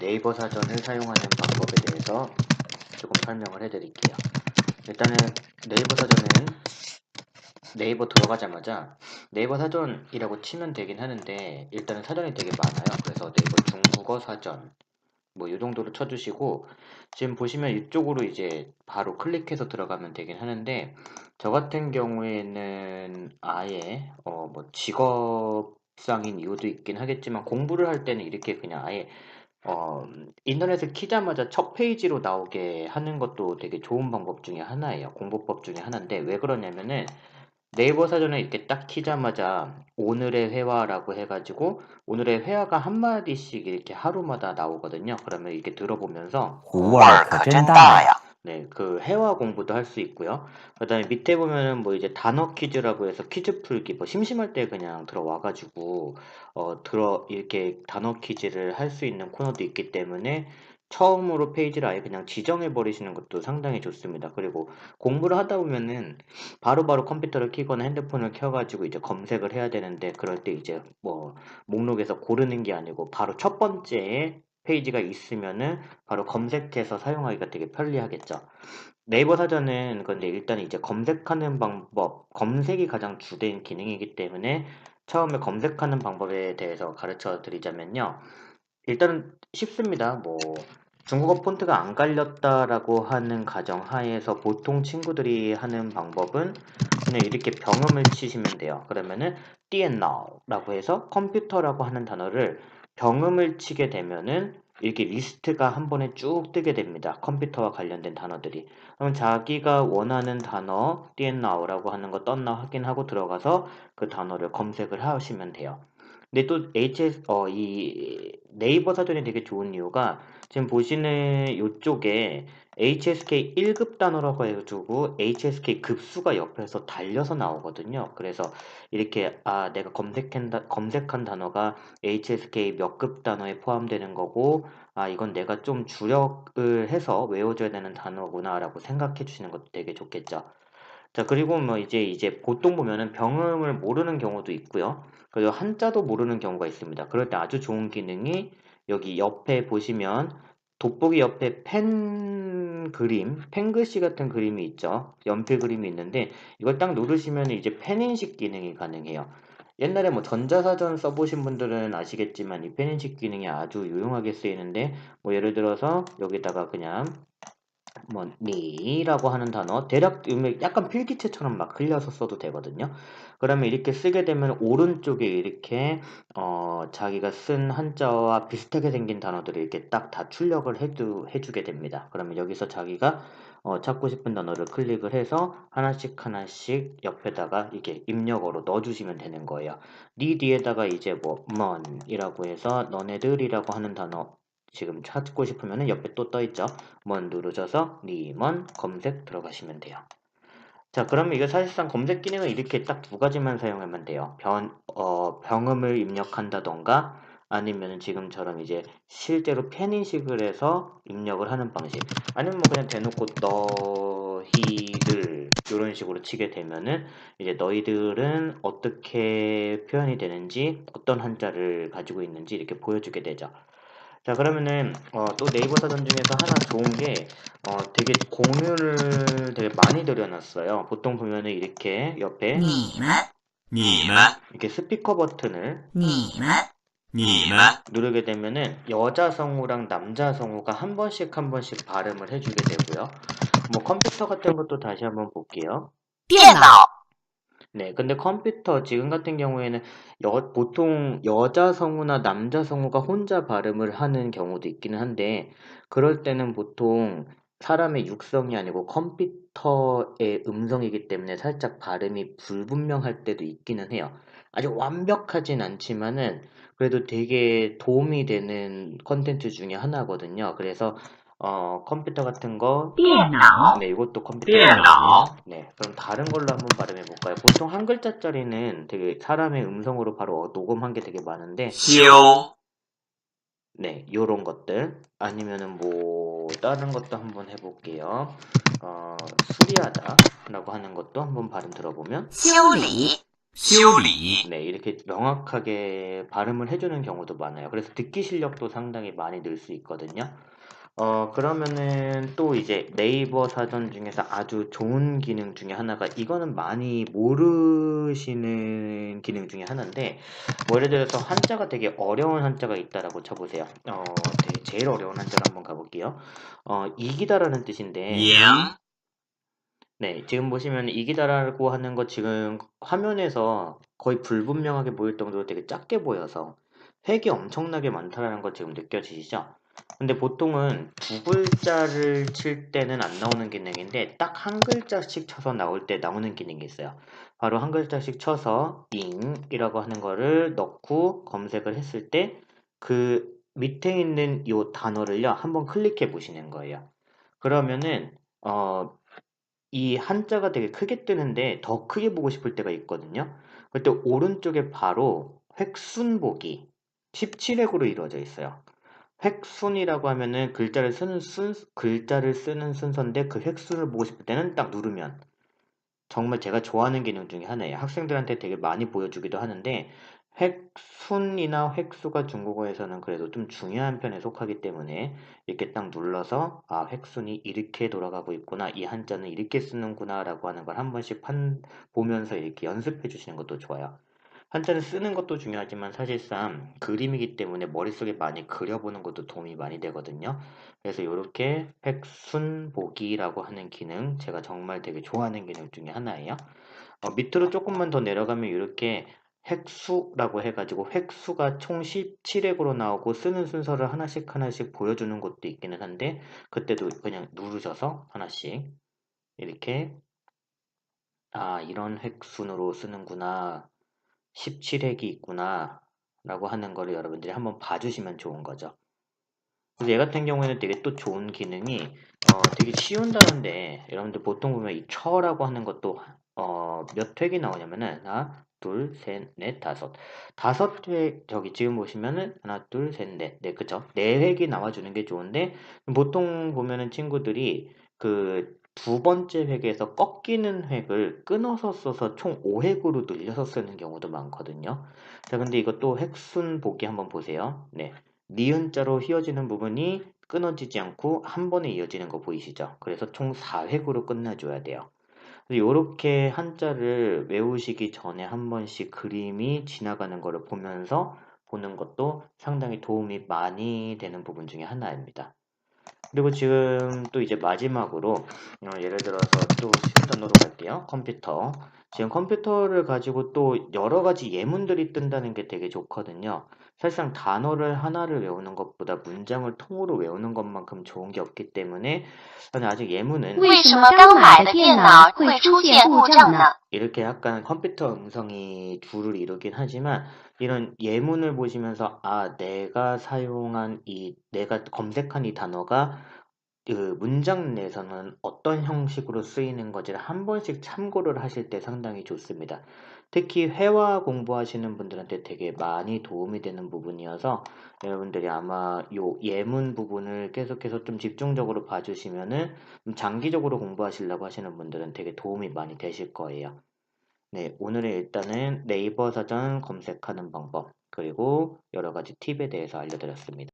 네이버 사전을 사용하는 방법에 대해서 조금 설명을 해드릴게요. 일단은 네이버 사전은 네이버 들어가자마자 네이버 사전이라고 치면 되긴 하는데 일단은 사전이 되게 많아요. 그래서 네이버 중국어 사전 뭐 이 정도로 쳐주시고 지금 보시면 이쪽으로 이제 바로 클릭해서 들어가면 되긴 하는데 저 같은 경우에는 아예 어 뭐 직업상인 이유도 있긴 하겠지만 공부를 할 때는 이렇게 그냥 아예 어, 인터넷을 키자마자 첫 페이지로 나오게 하는 것도 되게 좋은 방법 중에 하나예요. 공부법 중에 하나인데 왜 그러냐면은 네이버 사전에 이렇게 딱 키자마자 오늘의 회화라고 해가지고 오늘의 회화가 한마디씩 이렇게 하루마다 나오거든요. 그러면 이렇게 들어보면서 胡儿可真大呀！ 네, 그 회화 공부도 할 수 있고요. 그다음에 밑에 보면은 뭐 이제 단어 퀴즈라고 해서 퀴즈 풀기 뭐 심심할 때 그냥 들어와 가지고 어 들어 이렇게 단어 퀴즈를 할 수 있는 코너도 있기 때문에 처음으로 페이지를 아예 그냥 지정해 버리시는 것도 상당히 좋습니다. 그리고 공부를 하다 보면은 바로바로 컴퓨터를 켜거나 핸드폰을 켜 가지고 이제 검색을 해야 되는데 그럴 때 이제 뭐 목록에서 고르는 게 아니고 바로 첫 번째에 페이지가 있으면은 바로 검색해서 사용하기가 되게 편리하겠죠. 네이버 사전은 근데 일단 이제 검색하는 방법, 검색이 가장 주된 기능이기 때문에 처음에 검색하는 방법에 대해서 가르쳐 드리자면요. 일단은 쉽습니다. 뭐 중국어 폰트가 안 깔렸다라고 하는 가정 하에서 보통 친구들이 하는 방법은 그냥 이렇게 병음을 치시면 돼요. 그러면은 띠엔나오라고 해서 컴퓨터라고 하는 단어를 병음을 치게 되면은 이렇게 리스트가 한 번에 쭉 뜨게 됩니다. 컴퓨터와 관련된 단어들이. 그럼 자기가 원하는 단어 띠엔나오라고 하는 거 떴나 확인하고 들어가서 그 단어를 검색을 하시면 돼요. 근데 또 HS 어 이 네이버 사전이 되게 좋은 이유가 지금 보시는 이쪽에 HSK 1급 단어라고 해가지고 HSK 급수가 옆에서 달려서 나오거든요. 그래서 이렇게 아 내가 검색한 다, 검색한 단어가 HSK 몇 급 단어에 포함되는 거고 아 이건 내가 좀 주력을 해서 외워줘야 되는 단어구나라고 생각해 주시는 것도 되게 좋겠죠. 자 그리고 뭐 이제 이제 보통 보면은 병음을 모르는 경우도 있고요. 그리고 한자도 모르는 경우가 있습니다. 그럴 때 아주 좋은 기능이 여기 옆에 보시면 돋보기 옆에 펜 그림, 펜 글씨 같은 그림이 있죠. 연필 그림이 있는데 이걸 딱 누르시면 이제 펜 인식 기능이 가능해요. 옛날에 뭐 전자사전 써보신 분들은 아시겠지만 이 펜 인식 기능이 아주 유용하게 쓰이는데 뭐 예를 들어서 여기다가 그냥 뭐 니라고 하는 단어 대략 약간 필기체처럼 막 흘려서 써도 되거든요. 그러면 이렇게 쓰게 되면 오른쪽에 이렇게 어 자기가 쓴 한자와 비슷하게 생긴 단어들을 이렇게 딱 다 출력을 해주, 해주게 됩니다. 그러면 여기서 자기가 어 찾고 싶은 단어를 클릭을 해서 하나씩 하나씩 옆에다가 이렇게 입력어로 넣어주시면 되는 거예요. 니 뒤에다가 이제 뭐 먼이라고 해서 너네들이라고 하는 단어 지금 찾고 싶으면 옆에 또 떠있죠. 먼 누르셔서 니먼 검색 들어가시면 돼요. 자 그러면 이거 사실상 검색 기능은 이렇게 딱 두 가지만 사용하면 돼요. 병, 어, 병음을 입력한다던가 아니면 지금처럼 이제 실제로 펜 인식을 해서 입력을 하는 방식 아니면 뭐 그냥 대놓고 너희들 이런 식으로 치게 되면은 이제 너희들은 어떻게 표현이 되는지 어떤 한자를 가지고 있는지 이렇게 보여주게 되죠. 자 그러면은 어, 또 네이버 사전 중에서 하나 좋은 게 어, 되게 공유를 되게 많이 들여놨어요. 보통 보면은 이렇게 옆에 니마 니마 이렇게 스피커 버튼을 니마 니마 누르게 되면은 여자 성우랑 남자 성우가 한 번씩 한 번씩 발음을 해주게 되고요. 뭐 컴퓨터 같은 것도 다시 한번 볼게요. 电脑 네, 근데 컴퓨터 지금 같은 경우에는 여, 보통 여자 성우나 남자 성우가 혼자 발음을 하는 경우도 있기는 한데 그럴 때는 보통 사람의 육성이 아니고 컴퓨터의 음성이기 때문에 살짝 발음이 불분명할 때도 있기는 해요. 아주 완벽하진 않지만은 그래도 되게 도움이 되는 컨텐츠 중에 하나거든요. 그래서 어, 컴퓨터 같은 거. 네, 이것도 컴퓨터. 네, 그럼 다른 걸로 한번 발음해 볼까요? 보통 한 글자짜리는 되게 사람의 음성으로 바로 어, 녹음한 게 되게 많은데. 시오. 네, 요런 것들. 아니면은 뭐, 다른 것도 한번 해볼게요. 어, 수리하다 라고 하는 것도 한번 발음 들어보면. 시오리. 시오리. 네, 이렇게 명확하게 발음을 해주는 경우도 많아요. 그래서 듣기 실력도 상당히 많이 늘 수 있거든요. 어, 그러면은 또 이제 네이버 사전 중에서 아주 좋은 기능 중에 하나가 이거는 많이 모르시는 기능 중에 하나인데 뭐 예를 들어서 한자가 되게 어려운 한자가 있다라고 쳐보세요. 어, 되게 제일 어려운 한자를 한번 가볼게요. 어, 이기다라는 뜻인데 羊， 네, 지금 보시면 이기다라고 하는 거 지금 화면에서 거의 불분명하게 보일 정도로 되게 작게 보여서 획이 엄청나게 많다라는 거 지금 느껴지시죠? 근데 보통은 두 글자를 칠 때는 안 나오는 기능인데 딱 한 글자씩 쳐서 나올 때 나오는 기능이 있어요. 바로 한 글자씩 쳐서 잉이라고 하는 거를 넣고 검색을 했을 때 그 밑에 있는 이 단어를요, 한번 클릭해 보시는 거예요. 그러면은 어, 이 한자가 되게 크게 뜨는데 더 크게 보고 싶을 때가 있거든요. 그때 오른쪽에 바로 획순보기 17획으로 이루어져 있어요. 획순이라고 하면은 글자를 쓰는 순 글자를 쓰는 순서인데 그 획순을 보고 싶을 때는 딱 누르면 정말 제가 좋아하는 기능 중에 하나예요. 학생들한테 되게 많이 보여주기도 하는데 획순이나 획수가 중국어에서는 그래도 좀 중요한 편에 속하기 때문에 이렇게 딱 눌러서 아 획순이 이렇게 돌아가고 있구나 이 한자는 이렇게 쓰는구나 라고 하는 걸 한 번씩 판, 보면서 이렇게 연습해 주시는 것도 좋아요. 한자를 쓰는 것도 중요하지만 사실상 그림이기 때문에 머릿속에 많이 그려보는 것도 도움이 많이 되거든요. 그래서 이렇게 획순보기라고 하는 기능 제가 정말 되게 좋아하는 기능 중에 하나예요. 어, 밑으로 조금만 더 내려가면 이렇게 획수라고 해가지고 획수가 총 17획으로 나오고 쓰는 순서를 하나씩 하나씩 보여주는 것도 있기는 한데 그때도 그냥 누르셔서 하나씩 이렇게 아 이런 획순으로 쓰는구나 17획이 있구나 라고 하는 거를 여러분들이 한번 봐주시면 좋은 거죠. 얘 같은 경우에는 되게 또 좋은 기능이 어, 되게 쉬운 단어인데 여러분들 보통 보면 이 처라고 하는 것도 어, 몇 획이 나오냐면은 하나, 둘, 셋, 넷, 다섯 다섯 획 저기 지금 보시면은 하나, 둘, 셋, 넷, 네 그죠? 네 획이 나와주는 게 좋은데 보통 보면은 친구들이 그 두 번째 획에서 꺾이는 획을 끊어서 써서 총 5획으로 늘려서 쓰는 경우도 많거든요. 자, 근데 이것도 획순 보기 한번 보세요. 네. 니은자로 휘어지는 부분이 끊어지지 않고 한 번에 이어지는 거 보이시죠? 그래서 총 4획으로 끝내줘야 돼요. 이렇게 한자를 외우시기 전에 한 번씩 그림이 지나가는 거를 보면서 보는 것도 상당히 도움이 많이 되는 부분 중에 하나입니다. 그리고 지금 또 이제 마지막으로 어, 예를 들어서 또 식단으로 갈게요. 컴퓨터. 지금 컴퓨터를 가지고 또 여러 가지 예문들이 뜬다는 게 되게 좋거든요. 사실상 단어를 하나를 외우는 것보다 문장을 통으로 외우는 것만큼 좋은 게 없기 때문에 저는 아직 예문은 이렇게 약간 컴퓨터 음성이 둘을 이루긴 하지만 이런 예문을 보시면서 아 내가 사용한 이 내가 검색한 이 단어가 그 문장 내에서는 어떤 형식으로 쓰이는 건지를 한 번씩 참고를 하실 때 상당히 좋습니다. 특히 회화 공부하시는 분들한테 되게 많이 도움이 되는 부분이어서 여러분들이 아마 요 예문 부분을 계속해서 좀 집중적으로 봐주시면은 좀 장기적으로 공부하시려고 하시는 분들은 되게 도움이 많이 되실 거예요. 네, 오늘은 일단은 네이버 사전 검색하는 방법, 그리고 여러 가지 팁에 대해서 알려드렸습니다.